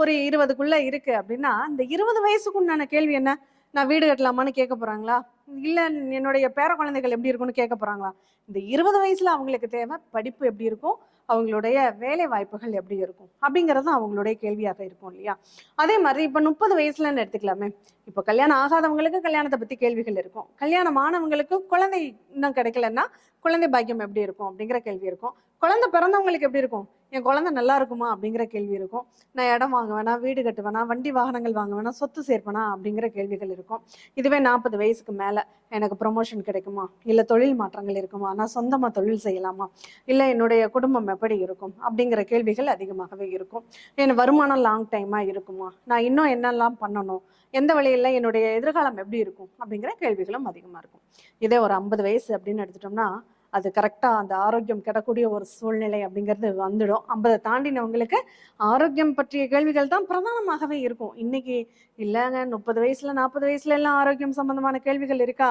ஒரு இருபதுக்குள்ள இருக்கு அப்படின்னா இந்த இருபது வயசுக்குண்டான கேள்வி என்ன? நான் வீடு கட்டலாமான்னு கேட்க போறாங்களா? இல்ல என்னுடைய பேர குழந்தைகள் எப்படி இருக்கும்னு கேட்க போறாங்களா? இந்த இருபது வயசுல அவங்களுக்கு தேவை படிப்பு எப்படி இருக்கும்? அவங்களுடைய வேலை வாய்ப்புகள் எப்படி இருக்கும்? அப்படிங்கிறது அவங்களுடைய கேள்வியாக இருக்கும் இல்லையா? அதே மாதிரி இப்போ முப்பது வயசுலன்னு எடுத்துக்கலாமே. இப்போ கல்யாணம் ஆகாதவங்களுக்கு கல்யாணத்தை பற்றி கேள்விகள் இருக்கும். கல்யாணம் ஆனவங்களுக்கு குழந்தை இன்னும் கிடைக்கலன்னா குழந்தை பாக்கியம் எப்படி இருக்கும் அப்படிங்கிற கேள்வி இருக்கும். குழந்தை பிறந்தவங்களுக்கு எப்படி இருக்கும்? என் குழந்தை நல்லா இருக்குமா அப்படிங்கிற கேள்வி இருக்கும். நான் இடம் வாங்க வேணாம் வீடு கட்டுவேனா வண்டி வாகனங்கள் வாங்க வேணாம் சொத்து சேர்ப்பேனா அப்படிங்கிற கேள்விகள் இருக்கும். இதுவே நாற்பது வயசுக்கு மேலே எனக்கு ப்ரொமோஷன் கிடைக்குமா? இல்லை தொழில் மாற்றங்கள் இருக்குமா? நான் சொந்தமாக தொழில் செய்யலாமா? இல்லை என்னுடைய குடும்பம் எப்படி இருக்கும்? அப்படிங்கிற கேள்விகள் அதிகமாகவே இருக்கும். என் வருமானம் லாங் டைமாக இருக்குமா? நான் இன்னும் என்னெல்லாம் பண்ணணும்? எந்த வழியில என்னுடைய எதிர்காலம் எப்படி இருக்கும் அப்படிங்கிற கேள்விகளும் அதிகமாக இருக்கும். இதே ஒரு ஐம்பது வயசு அப்படின்னு எடுத்துட்டோம்னா அது கரெக்டாக அந்த ஆரோக்கியம் கிடக்கூடிய ஒரு சூழ்நிலை அப்படிங்கிறது வந்துடும். ஐம்பதை தாண்டினவங்களுக்கு ஆரோக்கியம் பற்றிய கேள்விகள் தான் பிரதானமாகவே இருக்கும். இன்னைக்கு இல்லைங்க முப்பது வயசுல நாற்பது வயசுல எல்லாம் ஆரோக்கியம் சம்பந்தமான கேள்விகள் இருக்கா?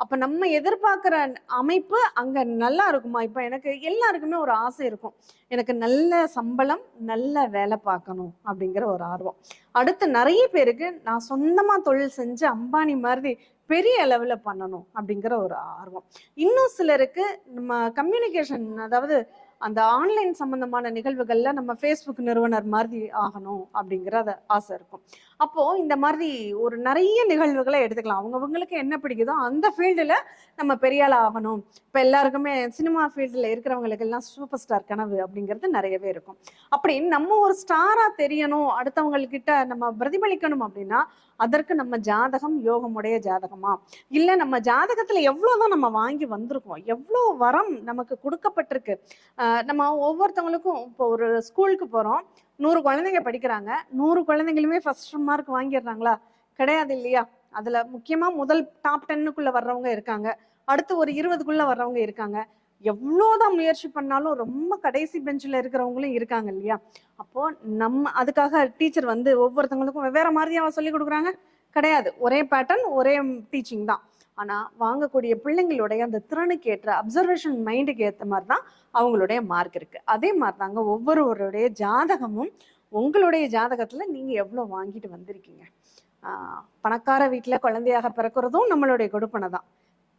அப்ப நம்ம எதிர்பார்க்குற அமைப்பு அங்க நல்லா இருக்குமா? இப்ப எனக்கு எல்லாருக்குமே ஒரு ஆசை இருக்கும். எனக்கு நல்ல சம்பளம் நல்ல வேலை பார்க்கணும் அப்படிங்கிற ஒரு ஆர்வம். அடுத்து நிறைய பேருக்கு நான் சொந்தமா தொழில் செஞ்சு அம்பானி மாதிரி பெரிய அளவில் பண்ணணும் அப்படிங்கிற ஒரு ஆர்வம். இன்னும் சிலருக்கு நம்ம கம்யூனிகேஷன் அதாவது அந்த ஆன்லைன் சம்பந்தமான நிகழ்வுகள்ல நம்ம ஃபேஸ்புக் நிறுவனர் மாதிரி ஆகணும் அப்படிங்கிற ஆசை இருக்கும். அப்போ இந்த மாதிரி ஒரு நிறைய நிகழ்வுகளை எடுத்துக்கலாம். அவங்கவுங்களுக்கு என்ன பிடிக்குதோ அந்த ஃபீல்டுல நம்ம பெரிய ஆகணும். இப்ப எல்லாருக்குமே சினிமா ஃபீல்டுல இருக்கிறவங்களுக்கு எல்லாம் சூப்பர் ஸ்டார் கனவு அப்படிங்கிறது நிறையவே இருக்கும். அப்படின்னு நம்ம ஒரு ஸ்டாரா தெரியணும் அடுத்தவங்கக்கிட்ட நம்ம பிரதிபலிக்கணும் அப்படின்னா அதற்கு நம்ம ஜாதகம் யோகமுடைய ஜாதகமா? இல்லை நம்ம ஜாதகத்தில் எவ்வளோதான் நம்ம வாங்கி வந்திருக்கோம் எவ்வளோ வரம் நமக்கு கொடுக்கப்பட்டிருக்கு. நம்ம ஒவ்வொருத்தவங்களுக்கும் இப்போ ஒரு ஸ்கூலுக்கு போகிறோம் நூறு குழந்தைங்க படிக்கிறாங்க. நூறு குழந்தைங்களுமே ஃபர்ஸ்ட் மார்க் வாங்கிடுறாங்களா? கிடையாது இல்லையா? அதுல முக்கியமா முதல் டாப் டென்னுக்குள்ள வர்றவங்க இருக்காங்க. அடுத்து ஒரு இருபதுக்குள்ள வர்றவங்க இருக்காங்க. எவ்வளோதான் முயற்சி பண்ணாலும் ரொம்ப கடைசி பெஞ்சில் இருக்கிறவங்களும் இருக்காங்க இல்லையா? அப்போ நம்ம அதுக்காக டீச்சர் வந்து ஒவ்வொருத்தவங்களுக்கும் வெவ்வேறு மாதிரியாக சொல்லி கொடுக்குறாங்க. கிடையாது. ஒரே பேட்டர்ன் ஒரே டீச்சிங் தான். ஆனால் வாங்கக்கூடிய பிள்ளைங்களுடைய அந்த திறனுக்கு ஏற்ற அப்சர்வேஷன் மைண்டுக்கு ஏற்ற மாதிரி தான் அவங்களுடைய மார்க் இருக்குது அதே மாதிரி தாங்க ஒவ்வொருவருடைய ஜாதகமும் உங்களுடைய ஜாதகத்தில் நீங்கள் எவ்வளோ வாங்கிட்டு வந்திருக்கீங்க? பணக்கார வீட்டில் குழந்தையாக பிறக்கிறதும் நம்மளுடைய கொடுப்பனை தான்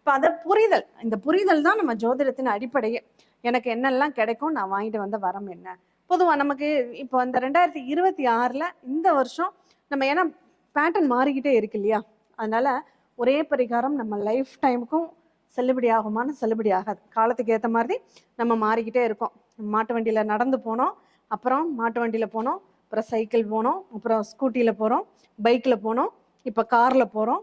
இப்போ அதை புரிதல். இந்த புரிதல் தான் நம்ம ஜோதிடத்தின் அடிப்படையே. எனக்கு என்னெல்லாம் கிடைக்கும் நான் வாங்கிட்டு வந்த வரம் என்ன? பொதுவாக நமக்கு இப்போ இந்த ரெண்டாயிரத்தி இருபத்தி ஆறில் இந்த வருஷம் நம்ம ஏன்னா பேட்டர்ன் மாறிக்கிட்டே இருக்கு இல்லையா? அதனால் ஒரே பரிகாரம் நம்ம லைஃப் டைமுக்கும் செல்லுபடி ஆகுமான்னு செல்லுபடி ஆகாது. காலத்துக்கு ஏற்ற மாதிரி நம்ம மாறிக்கிட்டே இருக்கோம். மாட்டு வண்டியில் நடந்து போனோம். அப்புறம் மாட்டு வண்டியில் போனோம். அப்புறம் சைக்கிள் போனோம். அப்புறம் ஸ்கூட்டியில் போகிறோம் பைக்கில் போனோம். இப்போ காரில் போகிறோம்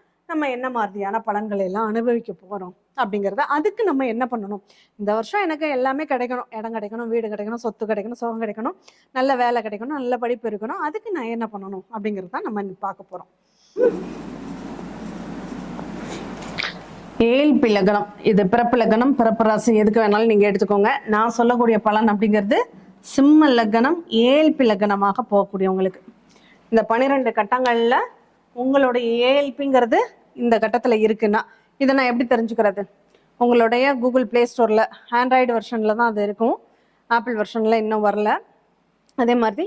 நம்ம என்ன மாதிரியான பலன்களை எல்லாம் அனுபவிக்க போகிறோம் அப்படிங்கிறத அதுக்கு நம்ம என்ன பண்ணணும்? இந்த வருஷம் எனக்கு எல்லாமே கிடைக்கணும். இடம் கிடைக்கணும் வீடு கிடைக்கணும் சொத்து கிடைக்கணும் சுகம் கிடைக்கணும் நல்ல வேலை கிடைக்கணும் நல்ல படிப்பு இருக்கணும். அதுக்கு நான் என்ன பண்ணணும் அப்படிங்கிறது தான் நம்ம பார்க்க போகிறோம் ஏழ்பி லக்னம் இது பிறப்பு லக்னம் பிறப்பு ராசி. எதுக்கு வேணாலும் நீங்கள் எடுத்துக்கோங்க. நான் சொல்லக்கூடிய பலன் அப்படிங்கிறது சிம்ம லக்னம் ஏழ்பி லக்னமாக போகக்கூடியவங்களுக்கு. இந்த பன்னிரெண்டு கட்டங்களில் உங்களுடைய ஏஎல்பிங்கிறது இந்த கட்டத்தில் இருக்குன்னா இதை நான் எப்படி தெரிஞ்சுக்கிறது? உங்களுடைய கூகுள் ப்ளே ஸ்டோரில் ஆண்ட்ராய்டு வெர்ஷனில் தான் அது இருக்கும். ஆப்பிள் வெர்ஷனில் இன்னும் வரல. அதே மாதிரி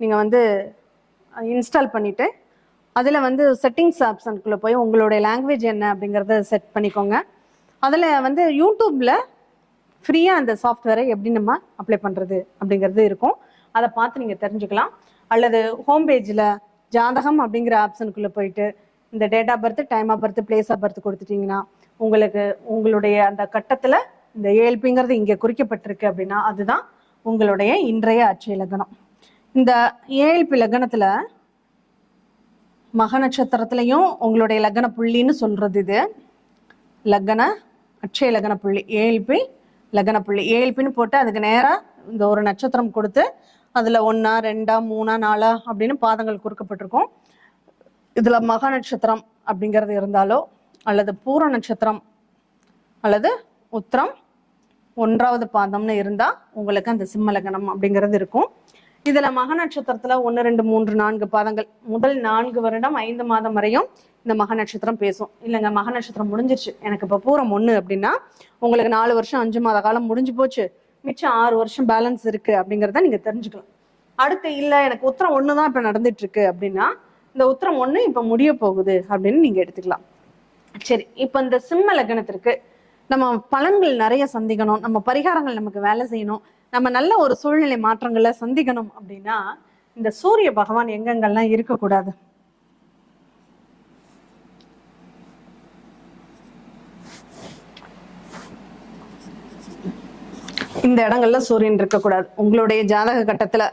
நீங்கள் வந்து இன்ஸ்டால் பண்ணிவிட்டு அதில் வந்து செட்டிங்ஸ் ஆப்ஷனுக்குள்ளே போய் உங்களுடைய லாங்குவேஜ் என்ன அப்படிங்கிறத செட் பண்ணிக்கோங்க. அதில் வந்து யூடியூப்பில் ஃப்ரீயாக அந்த சாஃப்ட்வேரை எப்படி நம்ம அப்ளை பண்ணுறது அப்படிங்கிறது இருக்கும். அதை பார்த்து நீங்கள் தெரிஞ்சுக்கலாம். அல்லது ஹோம் பேஜில் ஜாதகம் அப்படிங்கிற ஆப்ஷனுக்குள்ளே போயிட்டு இந்த date of birth time of birth place of birth கொடுத்துட்டீங்கன்னா உங்களுக்கு உங்களுடைய அந்த கட்டத்தில் இந்த ஏஎல்பிங்கிறது இங்கே குறிக்கப்பட்டிருக்கு அப்படின்னா அதுதான் உங்களுடைய இன்றைய அச்சய லக்னம் இந்த ஏஎல்பி லக்னத்தில் மக நட்சத்திரத்திலையும் உங்களுடைய லக்ன புள்ளின்னு சொல்கிறது இது. லக்ன அட்சய லக்ன புள்ளி ஏஎல்பி லக்ன புள்ளி. ஏஎல்பின்னு போட்டு அதுக்கு நேராக இந்த ஒரு நட்சத்திரம் கொடுத்து அதில் ஒன்றா ரெண்டா மூணா நாலா அப்படின்னு பாதங்கள் கொடுக்கப்பட்டிருக்கும். இதில் மக நட்சத்திரம் அப்படிங்கிறது இருந்தாலோ அல்லது பூர நட்சத்திரம் அல்லது உத்திரம் ஒன்றாவது பாதம்னு இருந்தால் உங்களுக்கு அந்த சிம்மலகனம் அப்படிங்கிறது இருக்கும். இதில் மக நட்சத்திரத்தில் ஒன்று ரெண்டு மூன்று நான்கு பாதங்கள். முதல் நான்கு வருடம் ஐந்து மாதம் வரையும் இந்த மக நட்சத்திரம் பேசும். இல்லைங்க மக நட்சத்திரம் முடிஞ்சிருச்சு. எனக்கு இப்போ பூரம் ஒன்று அப்படின்னா உங்களுக்கு நாலு வருஷம் அஞ்சு மாத காலம் முடிஞ்சு போச்சு. மிச்சம் ஆறு வருஷம் பேலன்ஸ் இருக்குது அப்படிங்கிறத நீங்கள் தெரிஞ்சுக்கலாம். அடுத்து இல்லை எனக்கு உத்தரம் ஒன்று தான் இப்போ நடந்துட்டு இருக்கு அப்படின்னா இந்த உத்தரம் ஒன்று இப்போ முடிய போகுது அப்படின்னு நீங்கள் எடுத்துக்கலாம். சரி இப்போ இந்த சிம்ம லக்னத்திற்கு நம்ம பலன்கள் நிறைய சந்திக்கணும் நம்ம பரிகாரங்கள் நமக்கு வேலை செய்யணும் நம்ம நல்ல ஒரு சூழ்நிலை மாற்றங்களை சந்திக்கணும் அப்படின்னா இந்த சூரிய பகவான் எங்கெங்கெல்லாம் இருக்கக்கூடாது? இந்த இடங்கள்ல சூரியன் இருக்கக்கூடாது. உங்களுடைய ஜாதக கட்டத்துல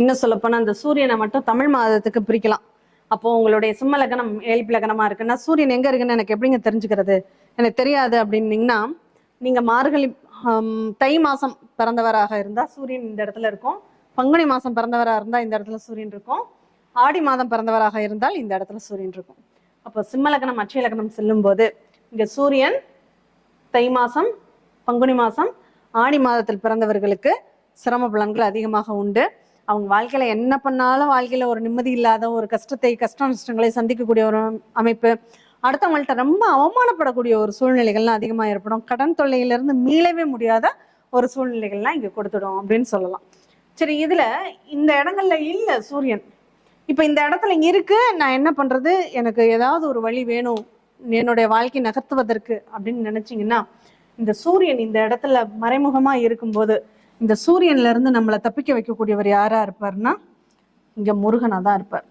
இன்னும் சொல்லப்போனா அந்த சூரியனை மட்டும் தமிழ் மாதத்துக்கு பிரிக்கலாம். அப்போ உங்களுடைய சிம்ம லக்னம் ஏழ்பி லக்னமா இருக்குன்னா சூரியன் எங்க இருக்குன்னு எனக்கு எப்படிங்க தெரிஞ்சுக்கிறது? எனக்கு தெரியாது அப்படின்னீங்கன்னா நீங்க மார்கழி தை மாசம் பிறந்தவராக இருந்தா சூரியன் இந்த இடத்துல இருக்கும். பங்குனி மாசம் பிறந்தவராக இருந்தா இந்த இடத்துல சூரியன் இருக்கும். ஆடி மாதம் பிறந்தவராக இருந்தால் இந்த இடத்துல சூரியன் இருக்கும். அப்போ சிம்ம லக்னம் அச்சய லக்னம் செல்லும் போது இங்க சூரியன் தை மாசம் பங்குனி மாசம் ஆடி மாதத்தில் பிறந்தவர்களுக்கு சிரம பலன்கள் அதிகமாக உண்டு. அவங்க வாழ்க்கையில என்ன பண்ணாலும் வாழ்க்கையில ஒரு நிம்மதி இல்லாத ஒரு கஷ்டத்தை கஷ்ட நஷ்டங்களை சந்திக்கக்கூடிய ஒரு அமைப்பு. அடுத்தவங்கள்ட்ட ரொம்ப அவமானப்படக்கூடிய ஒரு சூழ்நிலைகள்லாம் அதிகமாக ஏற்படும். கடன் தொல்லையிலிருந்து மீளவே முடியாத ஒரு சூழ்நிலைகள்லாம் இங்கே கொடுத்துடும் அப்படின்னு சொல்லலாம். சரி இதில் இந்த இடங்கள்ல இல்லை சூரியன். இப்போ இந்த இடத்துல இருக்கு நான் என்ன பண்ணுறது எனக்கு ஏதாவது ஒரு வழி வேணும். என்னுடைய வாழ்க்கை நகர்த்துவதற்கு அப்படின்னு நினச்சிங்கன்னா இந்த சூரியன் இந்த இடத்துல மறைமுகமாக இருக்கும்போது இந்த சூரியன்ல இருந்து நம்மளை தப்பிக்க வைக்கக்கூடியவர் யாரா இருப்பார்னா இங்க முருகனா தான் இருப்பார்.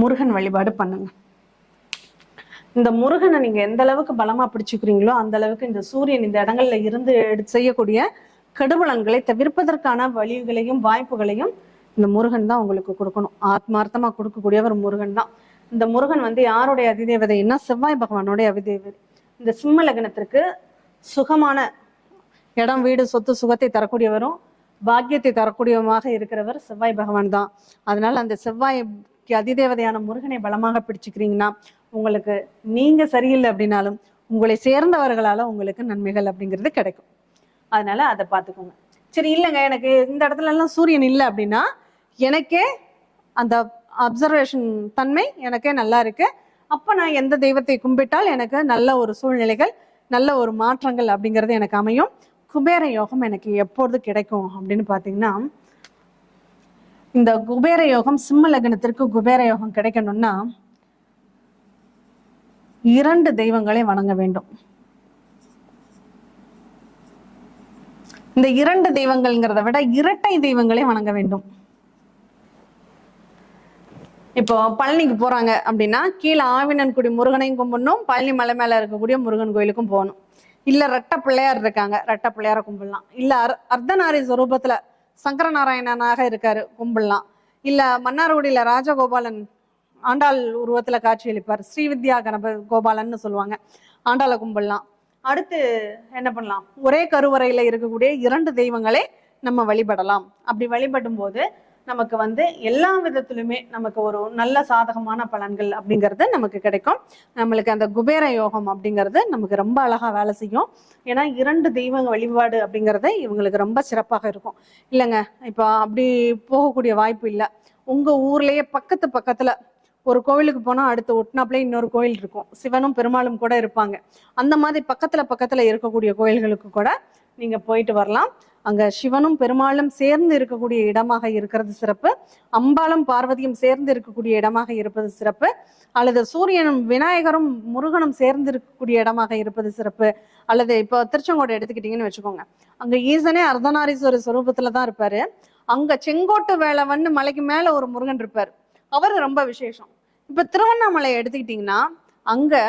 முருகன் வழிபாடு பண்ணுங்க. இந்த முருகனை நீங்க எந்த அளவுக்கு பலமா பிடிச்சுக்கிறீங்களோ அந்த அளவுக்கு இந்த சூரியன் இந்த இடங்கள்ல இருந்து செய்யக்கூடிய கெடுபலன்களை தவிர்ப்பதற்கான வழிகளையும் வாய்ப்புகளையும் இந்த முருகன் தான் உங்களுக்கு கொடுக்கணும். ஆத்மார்த்தமா கொடுக்கக்கூடியவர் முருகன் தான். இந்த முருகன் வந்து யாருடைய அதிதேவதைன்னா செவ்வாய் பகவானுடைய அதிதேவதை. இந்த சிம்ம லக்னத்திற்கு சுகமான இடம் வீடு சொத்து சுகத்தை தரக்கூடியவரும் பாக்கியத்தை தரக்கூடியவமாக இருக்கிறவர் செவ்வாய் பகவான் தான். அதனால அந்த செவ்வாய்க்கு அதிதேவதையான முருகனை பலமாக பிடிச்சுக்கிறீங்கன்னா உங்களுக்கு நீங்க சரியில்லை அப்படின்னாலும் உங்களை சேர்ந்தவர்களால உங்களுக்கு நன்மைகள் அப்படிங்கிறது கிடைக்கும். அதனால அதை பார்த்துக்கோங்க. சரி இல்லைங்க எனக்கு இந்த இடத்துல எல்லாம் சூரியன் இல்லை அப்படின்னா எனக்கே அந்த அப்சர்வேஷன் தன்மை எனக்கே நல்லா இருக்கு. அப்போ நான் எந்த தெய்வத்தை கும்பிட்டால் எனக்கு நல்ல ஒரு சூழ்நிலைகள் நல்ல ஒரு மாற்றங்கள் அப்படிங்கிறது எனக்கு அமையும். குபேர யோகம் எனக்கு எப்பொழுது கிடைக்கும் அப்படின்னு பார்த்தீங்கன்னா இந்த குபேர யோகம் சிம்ம லக்னத்திற்கு குபேர யோகம் கிடைக்கணும்னா இரண்டு தெய்வங்களை வணங்க வேண்டும். இந்த இரண்டு தெய்வங்கள்ங்கிறத விட இரட்டை தெய்வங்களை வணங்க வேண்டும். இப்போ பழனிக்கு போறாங்க அப்படின்னா கீழே ஆவினன்குடி முருகனையும் கும்பிடணும் பழனி மலை மேல இருக்கக்கூடிய முருகன் கோயிலுக்கும் போகணும். இல்ல ரெட்ட பிள்ளையார் இருக்காங்க. ரெட்ட பிள்ளையார கும்பிடலாம். இல்ல அர் அர்த்தநாரி ஸ்வரூபத்தில் சங்கரநாராயணனாக இருக்காரு கும்பிடலாம். இல்ல மன்னார்குடியில ராஜகோபாலன் ஆண்டாள் உருவத்துல காட்சியளிப்பார் ஸ்ரீவித்யா கணப கோபாலன்னு சொல்லுவாங்க. ஆண்டாளை கும்பிடலாம். அடுத்து என்ன பண்ணலாம்? ஒரே கருவறையில இருக்கக்கூடிய இரண்டு தெய்வங்களை நம்ம வழிபடலாம். அப்படி வழிபடும் போது நமக்கு வந்து எல்லா விதத்திலுமே நமக்கு ஒரு நல்ல சாதகமான பலன்கள் அப்படிங்கிறது நமக்கு கிடைக்கும். நம்மளுக்கு அந்த குபேர யோகம் அப்படிங்கிறது நமக்கு ரொம்ப அழகா வேலை செய்யும். ஏன்னா இரண்டு தெய்வ வழிபாடு அப்படிங்கிறது இவங்களுக்கு ரொம்ப சிறப்பாக இருக்கும். இல்லைங்க இப்போ அப்படி போகக்கூடிய வாய்ப்பு இல்லை. உங்கள் ஊர்லேயே பக்கத்து பக்கத்தில் ஒரு கோவிலுக்கு போனால் அடுத்து ஒட்டினாப்ல இன்னொரு கோயில் இருக்கும். சிவனும் பெருமாளும் கூட இருப்பாங்க. அந்த மாதிரி பக்கத்தில் பக்கத்தில் இருக்கக்கூடிய கோயில்களுக்கு கூட நீங்கள் போயிட்டு வரலாம். அங்கே சிவனும் பெருமாளும் சேர்ந்து இருக்கக்கூடிய இடமாக இருக்கிறது சிறப்பு. அம்பாளும் பார்வதியும் சேர்ந்து இருக்கக்கூடிய இடமாக இருப்பது சிறப்பு. அல்லது சூரியனும் விநாயகரும் முருகனும் சேர்ந்து இருக்கக்கூடிய இடமாக இருப்பது சிறப்பு. அல்லது இப்போ திருச்செங்கோடு எடுத்துக்கிட்டீங்கன்னு வச்சுக்கோங்க. அங்கே ஈசனே அர்த்தநாரீஸ்வரர் ஸ்வரூபத்துல தான் இருப்பார். அங்கே செங்கோட்டு வேளவன் மலைக்கு மேலே ஒரு முருகன் இருப்பார். அவர் ரொம்ப விசேஷம். இப்போ திருவண்ணாமலையை எடுத்துக்கிட்டிங்கன்னா அங்கே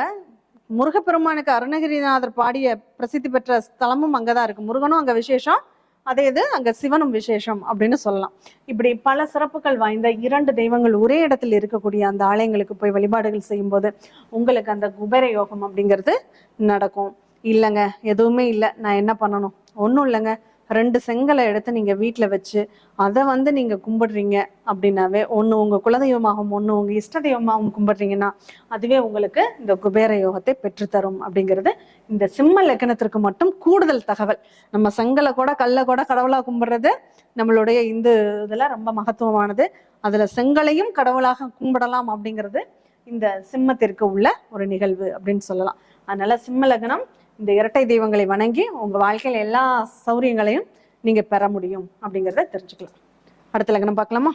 முருகப்பெருமானுக்கு அருணகிரிநாதர் பாடிய பிரசித்தி பெற்ற ஸ்தலமும் அங்கே தான் இருக்குது முருகனும் அங்கே விசேஷம். அதே இது அங்க சிவனும் விசேஷம் அப்படின்னு சொல்லலாம். இப்படி பல சிறப்புகள் வாய்ந்த இரண்டு தெய்வங்கள் ஒரே இடத்தில் இருக்கக்கூடிய அந்த ஆலயங்களுக்கு போய் வழிபாடுகள் செய்யும்போது உங்களுக்கு அந்த குபேர யோகம் அப்படிங்கிறது நடக்கும். இல்லைங்க எதுவுமே இல்லை. நான் என்ன பண்ணணும்? ஒன்றும் இல்லைங்க. ரெண்டு செங்கலை எடுத்து நீங்க வீட்டில் வச்சு அதை வந்து நீங்க கும்பிடுறீங்க அப்படின்னாவே ஒன்று உங்க குலதெய்வமாகவும் ஒன்று உங்க இஷ்ட தெய்வமாகவும் கும்பிடுறீங்கன்னா அதுவே உங்களுக்கு இந்த குபேர யோகத்தை பெற்றுத்தரும் அப்படிங்கிறது இந்த சிம்ம லக்கணத்திற்கு மட்டும் கூடுதல் தகவல். நம்ம செங்கலை கூட கல்லை கூட கடவுளாக கும்பிடுறது நம்மளுடைய இந்து இதில் ரொம்ப மகத்துவமானது. அதுல செங்கலையும் கடவுளாக கும்பிடலாம் அப்படிங்கிறது இந்த சிம்மத்திற்கு உள்ள ஒரு நிகழ்வு அப்படின்னு சொல்லலாம். அதனால சிம்ம லக்னம் இந்த இரட்டை தெய்வங்களை வணங்கி உங்க வாழ்க்கையில எல்லா சௌரியங்களையும் நீங்க பெற முடியும் அப்படிங்கிறத தெரிஞ்சுக்கலாம். அடுத்த லக்னம் பார்க்கலாமா?